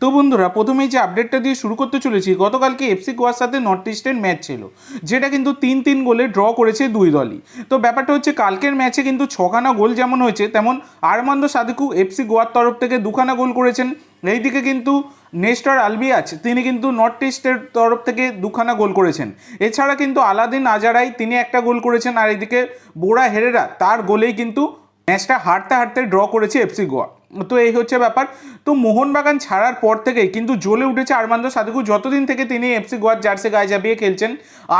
তো বন্ধুরা, প্রথমেই যে আপডেটটা দিয়ে শুরু করতে চলেছি, গতকালকে এফসি গোয়ার সাথে নর্থ ইস্টের ম্যাচ ছিল, যেটা কিন্তু তিন তিন গোলে ড্র করেছে দুই দলই। তো ব্যাপারটা হচ্ছে কালকের ম্যাচে কিন্তু ছখানা গোল যেমন হয়েছে, তেমন আরমান্দ সাদিকু এফসি গোয়ার তরফ থেকে দুখানা গোল করেছেন। এইদিকে কিন্তু নেস্টার আলবিয়াজ, তিনি কিন্তু নর্থ ইস্টের তরফ থেকে দুখানা গোল করেছেন। এছাড়া কিন্তু আলাদিন আজারাই তিনি একটা গোল করেছেন, আর এদিকে বোরা হেরেরা তার গোলেই কিন্তু ম্যাচটা হারতে হারতে ড্র করেছে এফসি গোয়া। তো এই হচ্ছে ব্যাপার। তো মোহনবাগান ছাড়ার পর থেকেই কিন্তু জ্বলে উঠেছে আরমান্দ সাদিকু যতদিন থেকে তিনি এফসি গোয়ার জার্সি গায়ে চাপিয়ে খেলছেন,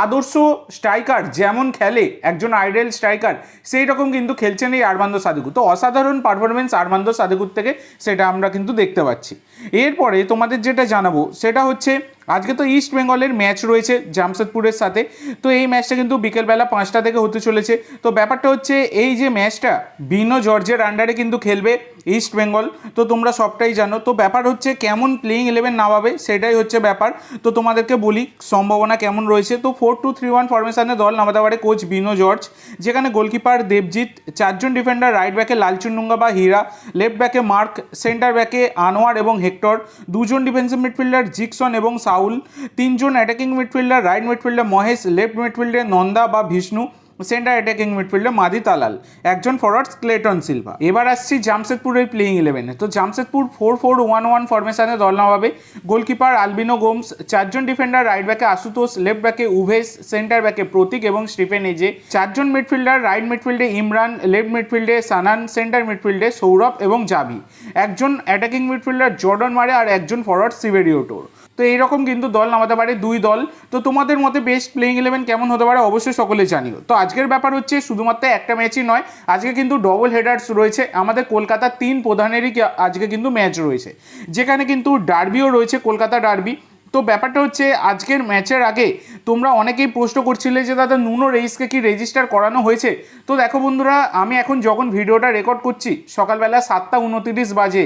আদর্শ স্ট্রাইকার যেমন খেলে, একজন আইডেল স্ট্রাইকার, সেই রকম কিন্তু খেলছেন এই আরমান্দ সাদিকু তো অসাধারণ পারফরমেন্স আরমান্দ সাদিকুর থেকে সেটা আমরা কিন্তু দেখতে পাচ্ছি। এরপরে তোমাদের যেটা জানাব, সেটা হচ্ছে আজকে তো ইস্ট বেঙ্গলের ম্যাচ রয়েছে জামশেদপুরের সাথে। তো এই ম্যাচটা কিন্তু বিকেলবেলা পাঁচটা থেকে হতে চলেছে। তো ব্যাপারটা হচ্ছে, এই যে ম্যাচটা বিনো জর্জের আন্ডারে কিন্তু খেলবে ইস্ট বেঙ্গল তো তোমরা সবটাই জানো। তো ব্যাপার হচ্ছে কেমন প্লেইং ইলেভেন নামাবে, সেটাই হচ্ছে ব্যাপার। তো তোমাদেরকে বলি, সম্ভাবনা কেমন রয়েছে? তো ফোর টু থ্রি ওয়ান ফরমেশনে দল নামাতে পারে কোচ বিনো জর্জ। যেখানে গোলকিপার দেবজিৎ, চারজন ডিফেন্ডার রাইট ব্যাকে লালচুন্ডুঙ্গা বা হীরা লেফট ব্যাকে মার্ক সেন্টার ব্যাকে আনোয়ার এবং হেক্টর। দুজন ডিফেন্সিভ মিডফিল্ডার জিকসন এবং সাউল। তিনজন attacking midfielder right midfielder Mahesh left মিডফিল্ডে Nanda বা বিষ্ণু। সেন্টার অ্যাটাকিং মিডফিল্ডে মাদি তালাল, একজন ফরওয়ার্ড ক্লেটন সিলভা। এবার আসছি জামশেদপুরের প্লেইং ইলেভেনে তো Jamshedpur four four one one ফরমেশনে দল নামাবে। গোলকিপার আলবিনো গোমস, চারজন ডিফেন্ডার রাইট ব্যাকে আশুতোষ লেফট ব্যাকে উভেশ সেন্টার ব্যাকে প্রতীক এবং স্টিফেন এজে। চারজন মিডফিল্ডার রাইট মিডফিল্ডে ইমরান লেফট মিডফিল্ডে সানান সেন্টার মিডফিল্ডে সৌরভ এবং জাভি। একজন অ্যাটাকিং মিডফিল্ডার জর্ডন মারে আর একজন ফরওয়ার্ড সিভেরিওটোর তো এইরকম কিন্তু দল নামাতে পারে দুই দল। তো তোমাদের মতে বেস্ট প্লেইং ইলেভেন কেমন হতে পারে? অবশ্যই সকলে জানিও। তো আজকের ব্যাপার হচ্ছে শুধুমাত্র একটা ম্যাচই নয়, আজকে কিন্তু ডবল হেডার্স রয়েছে। আমাদের কলকাতার তিন প্রধানেরই আজকে কিন্তু ম্যাচ রয়েছে। যেখানে কিন্তু ডার্বিও রয়েছে, কলকাতা ডার্বি তো ব্যাপারটা হচ্ছে আজকের ম্যাচের আগে তোমরা অনেকেই প্রশ্ন করছিলে যে, দাদা, নুনো রেইসকে কি রেজিস্টার করানো হয়েছে? তো দেখো বন্ধুরা, আমি এখন যখন ভিডিওটা রেকর্ড করছি, সকালবেলা সাতটা উনতিরিশ বাজে,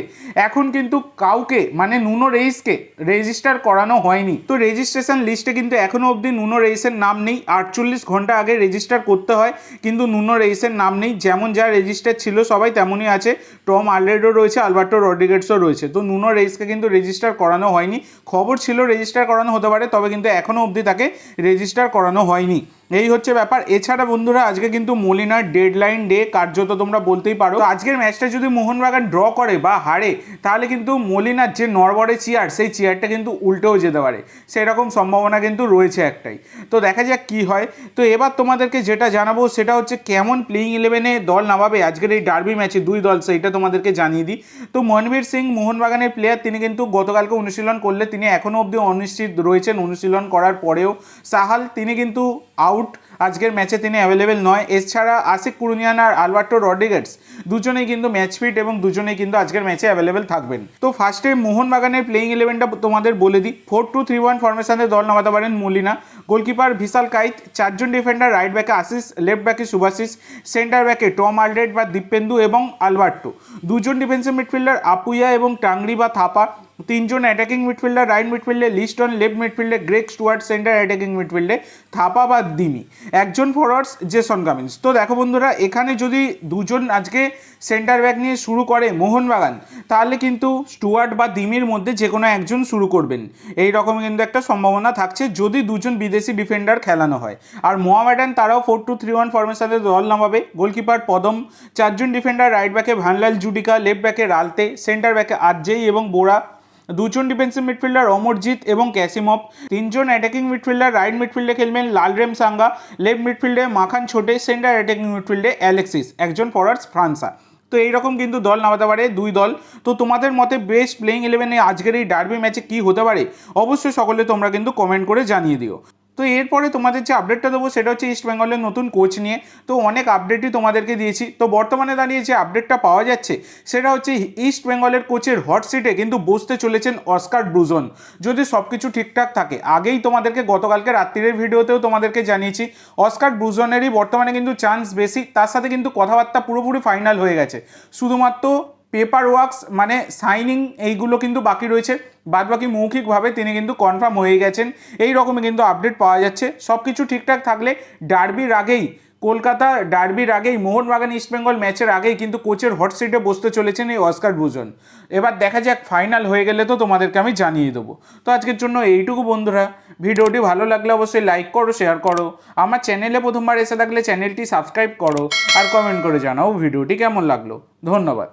এখন কিন্তু কাউকে মানে নুনো রেইসকে রেজিস্টার করানো হয়নি। তো রেজিস্ট্রেশন লিস্টে কিন্তু এখনও অবধি নুনো রেইসের নাম নেই। আটচল্লিশ ঘণ্টা আগে রেজিস্টার করতে হয়, কিন্তু নুনো রেইসের নাম নেই। যেমন যা রেজিস্টার ছিল সবাই তেমনই আছে। টম আলরেডও রয়েছে, আলবার্টো রড্রিগেটসও রয়েছে। তো নুনো রেইসকে কিন্তু রেজিস্টার করানো হয়নি। খবর ছিল রেজিস্টার করানো হতে পারে তবে কিন্তু এখনও অবধি তাকে রেজিস্টার করানো হয়নি। এই হচ্ছে ব্যাপার। এছাড়া বন্ধুরা, আজকে কিন্তু মলিনার ডেডলাইন ডে কার্যত তোমরা বলতেই পারো। আজকের ম্যাচটা যদি মোহনবাগান ড্র করে বা হারে, তাহলে কিন্তু মলিনার যে নরবরে চেয়ার সেই চেয়ারটা কিন্তু উল্টেও যেতে পারে। সেরকম সম্ভাবনা কিন্তু রয়েছে একটাই। তো দেখা যাক কি হয়। তো এবার তোমাদেরকে যেটা জানাব, সেটা হচ্ছে কেমন প্লেইং ইলেভেনে দল নামাবে আজকের এই ডার্বি ম্যাচে দুই দল, সেইটা তোমাদেরকে জানিয়ে দিই। তো মনবীর সিং মোহনবাগানের প্লেয়ার তিনি কিন্তু গতকালকে অনুশীলন করলে তিনি এখনও অবধি অনিশ্চিত রয়েছেন। অনুশীলন করার পরেও সাহাল, তিনি কিন্তু আউট out আজকের ম্যাচে তিনি অ্যাভেলেবেল নয়। এছাড়া আশিক কুরুনিয়ান আর আলবার্টো রড্রিগেটস দুজনেই কিন্তু ম্যাচ ফিট এবং দুজনেই কিন্তু আজকের ম্যাচে অ্যাভেলেবেল থাকবেন। তো ফার্স্টে মোহনবাগানের প্লেইং ইলেভেনটা তোমাদের বলে দিই। ফোর টু থ্রি ওয়ান ফরমেশনে দল নামাতে পারেন মলিনা গোলকিপার ভিশাল কাইত, চারজন ডিফেন্ডার রাইট ব্যাকে আশিস লেফট ব্যাকে সুভাশিস সেন্টার ব্যাকে টম আলডেড বা দীপেন্দু এবং আলবার্টো। দুজন ডিফেন্সিভ মিডফিল্ডার আপুইয়া এবং টাংরি বা থাপা। তিনজন অ্যাটাকিং মিডফিল্ডার রাইট মিডফিল্ডে লিস্টন লেফট মিডফিল্ডে গ্রেক স্টুয়ার্ট সেন্টার অ্যাটাকিং মিডফিল্ডে থাপা বা দিমি। একজন ফরওয়ার্ডস জেসন কামিন্স তো দেখো বন্ধুরা, এখানে যদি দুজন আজকে সেন্টার ব্যাক নিয়ে শুরু করে মোহনবাগান, তাহলে কিন্তু স্টুয়ার্ট বা দিমির মধ্যে যে কোনো একজন শুরু করবেন। এই রকম কিন্তু একটা সম্ভাবনা থাকছে যদি দুজন বিদেশি ডিফেন্ডার খেলানো হয়। আর মোহামেডান তারাও ফোর টু থ্রি ওয়ান ফর্মের সাথে দল নামাবে। গোলকিপার পদম, চারজন ডিফেন্ডার রাইট ব্যাকে ভানলাল জুডিকা লেফট ব্যাকে রালতে সেন্টার ব্যাকে আজেই এবং বোরা দুজন ডিফেন্সিভ মিডফিল্ডার অমরজিৎ এবং ক্যাসিমপ তিনজন অ্যাটাকিং মিডফিল্ডার রাইট মিডফিল্ডে খেলবেন লালরেম সাঙ্গা লেফট মিডফিল্ডে মাখান ছোটে সেন্টার অ্যাটাকিং মিডফিল্ডে অ্যালেক্সিস, একজন ফরার্স ফ্রান্সা। তো এইরকম কিন্তু দল নামাতে পারে, দুই দল। তো তোমাদের মতে বেস্ট প্লেইং ইলেভেনে আজকের এই ডার্বি ম্যাচে কী হতে পারে? অবশ্যই সকলে তোমরা কিন্তু কমেন্ট করে জানিয়ে দিও। তো এরপরে তোমাদের যে আপডেটটা দেবো, সেটা হচ্ছে ইস্ট বেঙ্গলের নতুন কোচ নিয়ে। তো অনেক আপডেটই তোমাদেরকে দিয়েছি। তো বর্তমানে দাঁড়িয়ে যে আপডেটটা পাওয়া যাচ্ছে, সেটা হচ্ছে ইস্ট বেঙ্গলের কোচের হট সিটে কিন্তু বসতে চলেছেন অস্কার ব্রুজন যদি সব কিছু ঠিকঠাক থাকে, আগেই তোমাদেরকে গতকালকে রাত্রির ভিডিওতেও তোমাদেরকে জানিয়েছি অস্কার ব্রুজনেরই বর্তমানে কিন্তু চান্স বেশি, তার সাথে কিন্তু কথাবার্তা পুরোপুরি ফাইনাল হয়ে গেছে। শুধুমাত্র পেপার ওয়ার্কস মানে সাইনিং এইগুলো কিন্তু বাকি রয়েছে। বাদ বাকি মৌখিকভাবে তিনি কিন্তু কনফার্ম হয়ে গেছেন। এই রকমই কিন্তু আপডেট পাওয়া যাচ্ছে। সব কিছু ঠিকঠাক থাকলে ডার্বির আগেই, কলকাতা ডার্বির আগেই, মোহনবাগান ইস্টবেঙ্গল ম্যাচের আগেই কিন্তু কোচের হট সিটে বসতে চলেছেন এই অস্কার বুজন এবার দেখা যাক ফাইনাল হয়ে গেলে তো তোমাদেরকে আমি জানিয়ে দেবো। তো আজকের জন্য এইটুকু বন্ধুরা। ভিডিওটি ভালো লাগলে অবশ্যই লাইক করো শেয়ার করো। আমার চ্যানেলে প্রথমবার এসে থাকলে চ্যানেলটি সাবস্ক্রাইব করো। আর কমেন্ট করে জানাও ভিডিওটি কেমন লাগল। ধন্যবাদ।